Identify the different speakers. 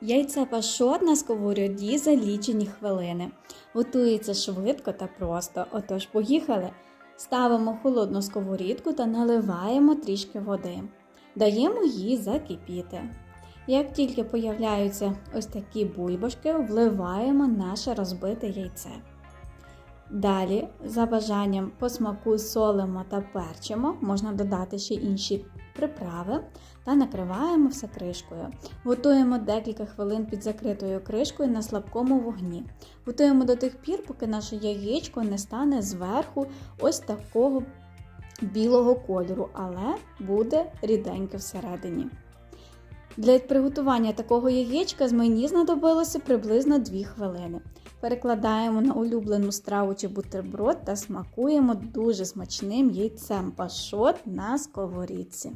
Speaker 1: Яйце пашот на сковороді за лічені хвилини. Готується швидко та просто. Отож, поїхали. Ставимо холодну сковорідку та наливаємо трішки води. Даємо їй закипіти. Як тільки появляються ось такі бульбашки, вливаємо наше розбите яйце. Далі, за бажанням по смаку солимо та перчимо, можна додати ще інші приправи та накриваємо все кришкою. Готуємо декілька хвилин під закритою кришкою на слабкому вогні. Готуємо до тих пір, поки наше яєчко не стане зверху ось такого білого кольору, але буде ріденьке всередині. Для приготування такого яєчка з мені знадобилося приблизно 2 хвилини. Перекладаємо на улюблену страву чи бутерброд та смакуємо дуже смачним яйцем пашот на сковорідці.